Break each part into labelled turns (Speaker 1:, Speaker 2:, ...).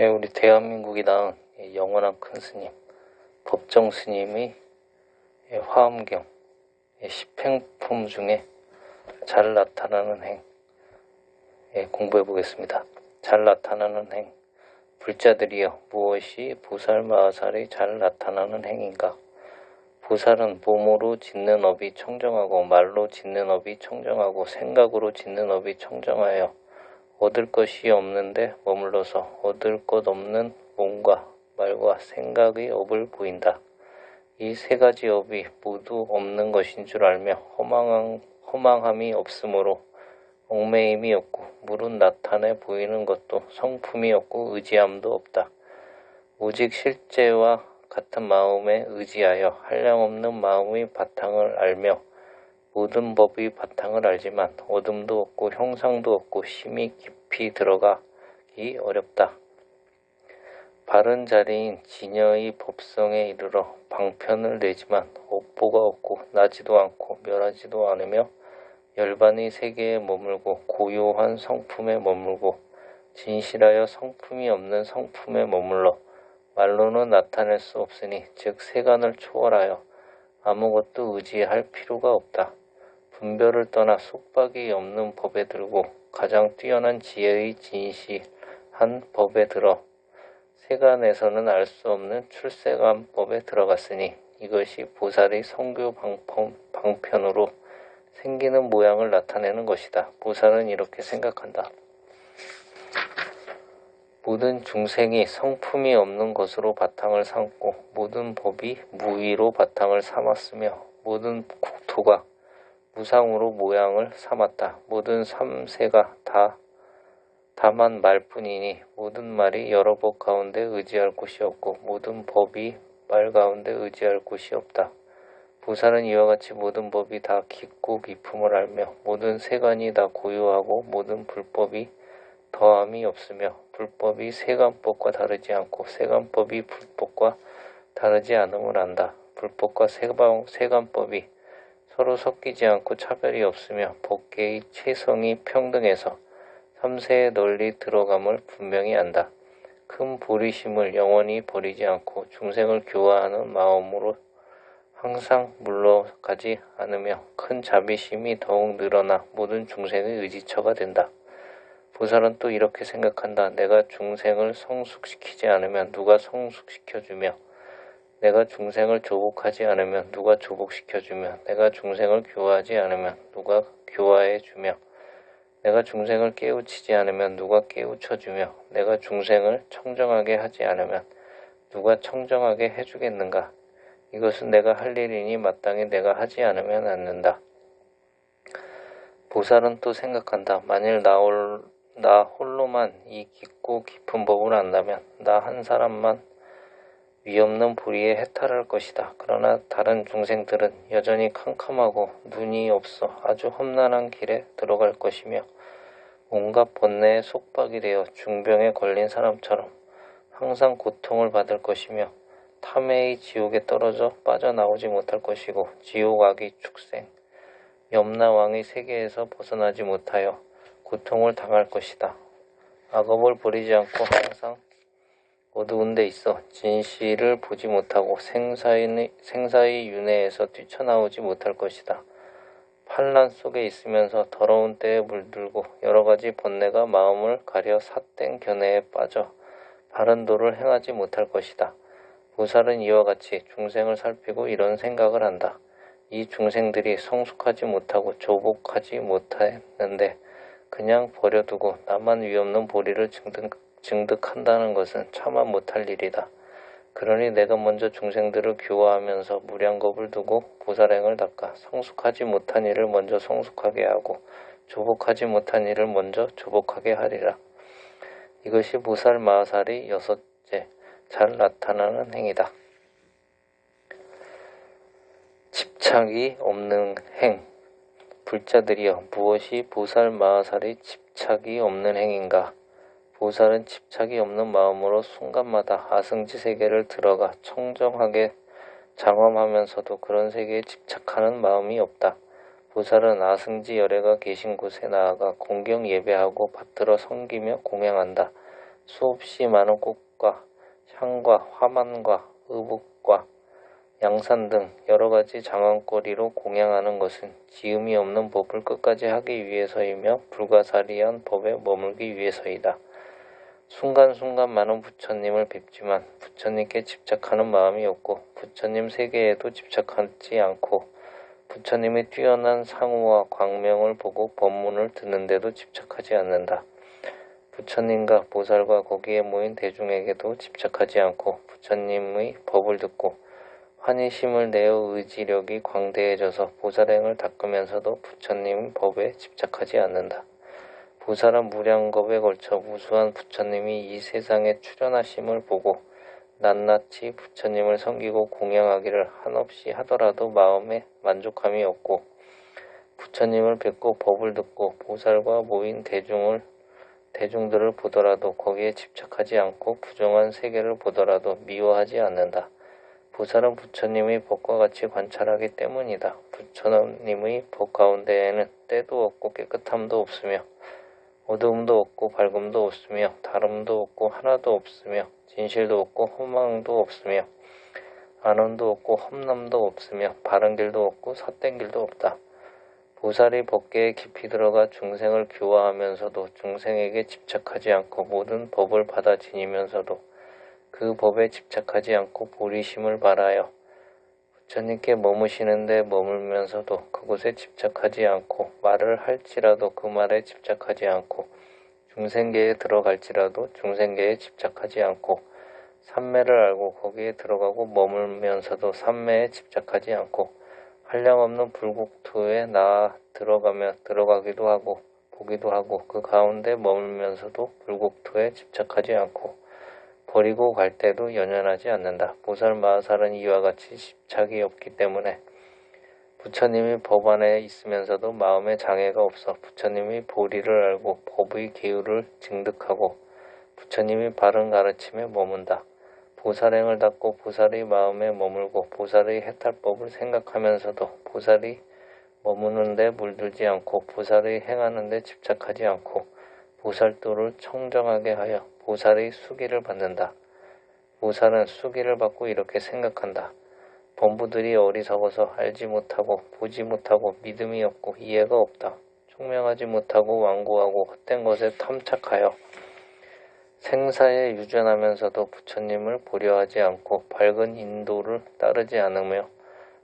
Speaker 1: 예, 우리 대한민국이 낳은 이 영원한 큰 스님, 법정 스님의 예, 화엄경, 예, 십행품 중에 잘 나타나는 행, 예, 공부해 보겠습니다. 잘 나타나는 행, 불자들이여 무엇이 보살마하살이 잘 나타나는 행인가? 보살은 몸으로 짓는 업이 청정하고 말로 짓는 업이 청정하고 생각으로 짓는 업이 청정하여 얻을 것이 없는데 머물러서 얻을 것 없는 몸과 말과 생각의 업을 보인다. 이 세 가지 업이 모두 없는 것인 줄 알며 허망한, 허망함이 없으므로 얽매임이 없고 물은 나타내 보이는 것도 성품이 없고 의지함도 없다. 오직 실제와 같은 마음에 의지하여 한량없는 마음의 바탕을 알며 모든 법의 바탕을 알지만 어둠도 없고 형상도 없고 심히 깊 이 들어가기 어렵다. 바른 자리인 진여의 법성에 이르러 방편을 내지만 업보가 없고 나지도 않고 멸하지도 않으며 열반의 세계에 머물고 고요한 성품에 머물고 진실하여 성품이 없는 성품에 머물러 말로는 나타낼 수 없으니 즉 세간을 초월하여 아무것도 의지할 필요가 없다. 분별을 떠나 속박이 없는 법에 들고 가장 뛰어난 지혜의 진실한 법에 들어 세간에서는 알 수 없는 출세관법에 들어갔으니 이것이 보살의 성교 방편, 방편으로 생기는 모양을 나타내는 것이다. 보살은 이렇게 생각한다. 모든 중생이 성품이 없는 것으로 바탕을 삼고 모든 법이 무의로 바탕을 삼았으며 모든 국토가 무상으로 모양을 삼았다. 모든 삼세가 다 다만 말뿐이니 모든 말이 여러 법 가운데 의지할 곳이 없고 모든 법이 말 가운데 의지할 곳이 없다. 부사는 이와 같이 모든 법이 다 깊고 깊음을 알며 모든 세간이 다 고요하고 모든 불법이 더함이 없으며 불법이 세간법과 다르지 않고 세간법이 불법과 다르지 않음을 안다. 불법과 세간, 세간법이 서로 섞이지 않고 차별이 없으며 법계의 체성이 평등해서 삼세의 널리 들어감을 분명히 안다. 큰 보리심을 영원히 버리지 않고 중생을 교화하는 마음으로 항상 물러가지 않으며 큰 자비심이 더욱 늘어나 모든 중생의 의지처가 된다. 보살은 또 이렇게 생각한다. 내가 중생을 성숙시키지 않으면 누가 성숙시켜주며 내가 중생을 조복하지 않으면 누가 조복시켜주며 내가 중생을 교화하지 않으면 누가 교화해주며 내가 중생을 깨우치지 않으면 누가 깨우쳐주며 내가 중생을 청정하게 하지 않으면 누가 청정하게 해주겠는가? 이것은 내가 할 일이니 마땅히 내가 하지 않으면 않는다. 보살은 또 생각한다. 만일 나, 홀, 나 홀로만 이 깊고 깊은 법을 안다면 나 한 사람만 위없는 불의에 해탈할 것이다. 그러나 다른 중생들은 여전히 캄캄하고 눈이 없어 아주 험난한 길에 들어갈 것이며 온갖 번뇌에 속박이 되어 중병에 걸린 사람처럼 항상 고통을 받을 것이며 탐해의 지옥에 떨어져 빠져나오지 못할 것이고 지옥 악의 축생, 염라왕의 세계에서 벗어나지 못하여 고통을 당할 것이다. 악업을 버리지 않고 항상 어두운 데 있어 진실을 보지 못하고 생사의, 생사의 윤회에서 뛰쳐나오지 못할 것이다. 환란 속에 있으면서 더러운 때에 물들고 여러 가지 번뇌가 마음을 가려 삿된 견해에 빠져 바른 도를 행하지 못할 것이다. 보살은 이와 같이 중생을 살피고 이런 생각을 한다. 이 중생들이 성숙하지 못하고 조복하지 못했는데 그냥 버려두고 나만 위없는 보리를 증득, 증득한다는 것은 차마 못할 일이다. 그러니 내가 먼저 중생들을 교화하면서 무량겁을 두고 보살행을 닦아 성숙하지 못한 일을 먼저 성숙하게 하고 조복하지 못한 일을 먼저 조복하게 하리라. 이것이 보살 마살이 여섯째 잘 나타나는 행위다. 집착이 없는 행 불자들이여 무엇이 보살 마살이 집착이 없는 행인가 보살은 집착이 없는 마음으로 순간마다 아승지 세계를 들어가 청정하게 장엄하면서도 그런 세계에 집착하는 마음이 없다. 보살은 아승지 열애가 계신 곳에 나아가 공경 예배하고 받들어 섬기며 공양한다. 수없이 많은 꽃과 향과 화만과 의복과 양산 등 여러 가지 장안거리로 공양하는 것은 지음이 없는 법을 끝까지 하기 위해서이며 불가사리한 법에 머물기 위해서이다. 순간순간 많은 부처님을 뵙지만 부처님께 집착하는 마음이 없고 부처님 세계에도 집착하지 않고 부처님의 뛰어난 상우와 광명을 보고 법문을 듣는데도 집착하지 않는다. 부처님과 보살과 거기에 모인 대중에게도 집착하지 않고 부처님의 법을 듣고 환희심을 내어 의지력이 광대해져서 보살행을 닦으면서도 부처님 법에 집착하지 않는다. 보살은 무량겁에 걸쳐 무수한 부처님이 이 세상에 출현하심을 보고 낱낱이 부처님을 섬기고 공양하기를 한없이 하더라도 마음에 만족함이 없고 부처님을 뵙고 법을 듣고 보살과 모인 대중을 대중들을 보더라도 거기에 집착하지 않고 부정한 세계를 보더라도 미워하지 않는다. 보살은 부처님의 법과 같이 관찰하기 때문이다. 부처님의 법 가운데에는 때도 없고 깨끗함도 없으며 어두움도 없고 밝음도 없으며 다름도 없고 하나도 없으며 진실도 없고 허망도 없으며 안원도 없고 험남도 없으며 바른 길도 없고 삿된 길도 없다. 보살이 법계에 깊이 들어가 중생을 교화하면서도 중생에게 집착하지 않고 모든 법을 받아 지니면서도 그 법에 집착하지 않고 보리심을 바라여 부처님께 머무시는데 머물면서도 그곳에 집착하지 않고 말을 할지라도 그 말에 집착하지 않고 중생계에 들어갈지라도 중생계에 집착하지 않고 삼매를 알고 거기에 들어가고 머물면서도 삼매에 집착하지 않고 한량없는 불국토에 나아 들어가며 들어가기도 하고 보기도 하고 그 가운데 머물면서도 불국토에 집착하지 않고 버리고 갈 때도 연연하지 않는다. 보살 마살은 이와 같이 집착이 없기 때문에 부처님이 법 안에 있으면서도 마음에 장애가 없어 부처님이 보리를 알고 법의 계율을 증득하고 부처님이 바른 가르침에 머문다. 보살행을 닦고 보살의 마음에 머물고 보살의 해탈법을 생각하면서도 보살이 머무는데 물들지 않고 보살의 행하는데 집착하지 않고 보살도를 청정하게 하여 보살의 수기를 받는다. 보살은 수기를 받고 이렇게 생각한다. 범부들이 어리석어서 알지 못하고 보지 못하고 믿음이 없고 이해가 없다. 총명하지 못하고 완고하고 헛된 것에 탐착하여 생사에 유전하면서도 부처님을 보려하지 않고 밝은 인도를 따르지 않으며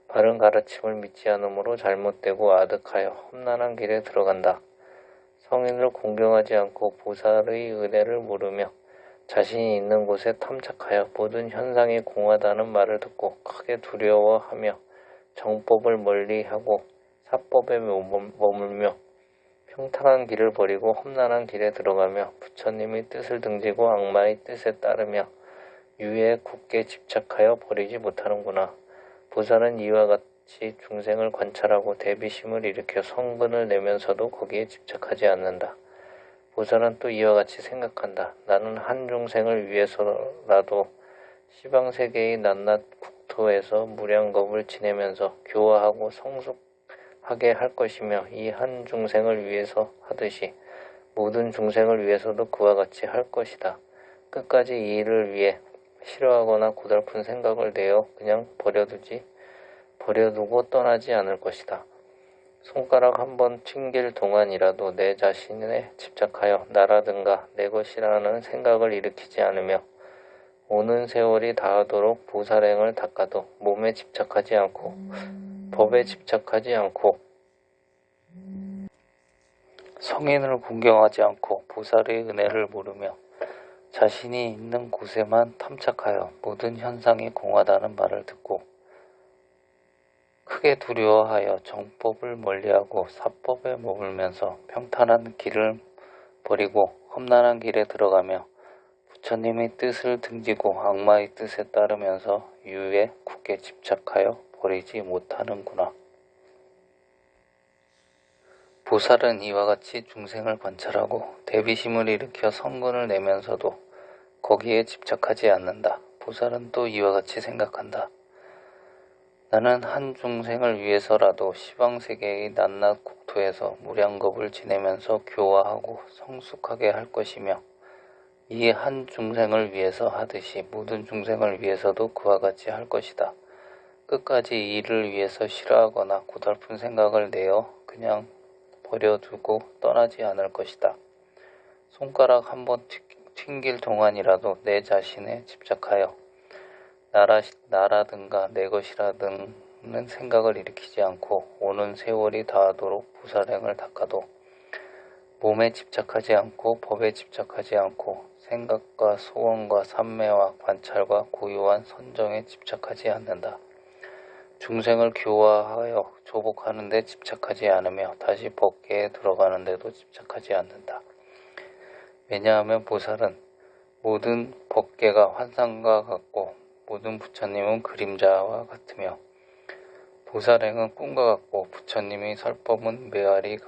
Speaker 1: 바른 가르침을 믿지 않으므로 잘못되고 아득하여 험난한 길에 들어간다. 성인을 공경하지 않고 보살의 은혜를 모르며 자신이 있는 곳에 탐착하여 모든 현상이 공하다는 말을 듣고 크게 두려워하며 정법을 멀리하고 사법에 머물며 평탄한 길을 버리고 험난한 길에 들어가며 부처님의 뜻을 등지고 악마의 뜻에 따르며 유에 굳게 집착하여 버리지 못하는구나. 보살은 이와 같 이 중생을 관찰하고 대비심을 일으켜 성근을 내면서도 거기에 집착하지 않는다. 보살은 또 이와 같이 생각한다. 나는 한 중생을 위해서라도 시방세계의 낱낱 국토에서 무량겁을 지내면서 교화하고 성숙하게 할 것이며 이 한 중생을 위해서 하듯이 모든 중생을 위해서도 그와 같이 할 것이다. 끝까지 이 일을 위해 싫어하거나 고달픈 생각을 내어 그냥 버려두지 버려두고 떠나지 않을 것이다. 손가락 한 번 튕길 동안이라도 내 자신에 집착하여 나라든가 내 것이라는 생각을 일으키지 않으며 오는 세월이 다하도록 보살행을 닦아도 몸에 집착하지 않고 법에 집착하지 않고 성인을 공경하지 않고 보살의 은혜를 모르며 자신이 있는 곳에만 탐착하여 모든 현상이 공하다는 말을 듣고 크게 두려워하여 정법을 멀리하고 사법에 머물면서 평탄한 길을 버리고 험난한 길에 들어가며 부처님의 뜻을 등지고 악마의 뜻에 따르면서 유에 굳게 집착하여 버리지 못하는구나. 보살은 이와 같이 중생을 관찰하고 대비심을 일으켜 성근을 내면서도 거기에 집착하지 않는다. 보살은 또 이와 같이 생각한다. 나는 한 중생을 위해서라도 시방세계의 낱낱 국토에서 무량겁을 지내면서 교화하고 성숙하게 할 것이며 이 한 중생을 위해서 하듯이 모든 중생을 위해서도 그와 같이 할 것이다. 끝까지 이 일을 위해서 싫어하거나 고달픈 생각을 내어 그냥 버려두고 떠나지 않을 것이다. 손가락 한 번 튕길 동안이라도 내 자신에 집착하여 나라, 나라든가 내 것이라든는 생각을 일으키지 않고 오는 세월이 다하도록 부사량을 닦아도 몸에 집착하지 않고 법에 집착하지 않고 생각과 소원과 삼매와 관찰과 고요한 선정에 집착하지 않는다. 중생을 교화하여 조복하는 데 집착하지 않으며 다시 법계에 들어가는 데도 집착하지 않는다. 왜냐하면 보살은 모든 법계가 환상과 같고 모든 부처님은 그림자와 같으며 보살행은 꿈과 같고 부처님이 설법은 메아리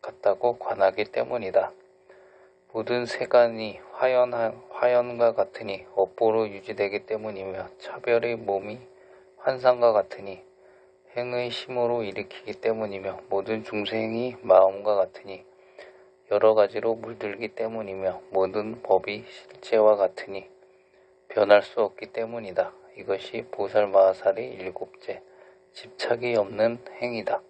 Speaker 1: 같다고 관하기 때문이다. 모든 세간이 화연, 화연과 같으니 업보로 유지되기 때문이며 차별의 몸이 환상과 같으니 행의 힘으로 일으키기 때문이며 모든 중생이 마음과 같으니 여러 가지로 물들기 때문이며 모든 법이 실제와 같으니 변할 수 없기 때문이다. 이것이 보살마하살의 일곱째 집착이 없는 행위다.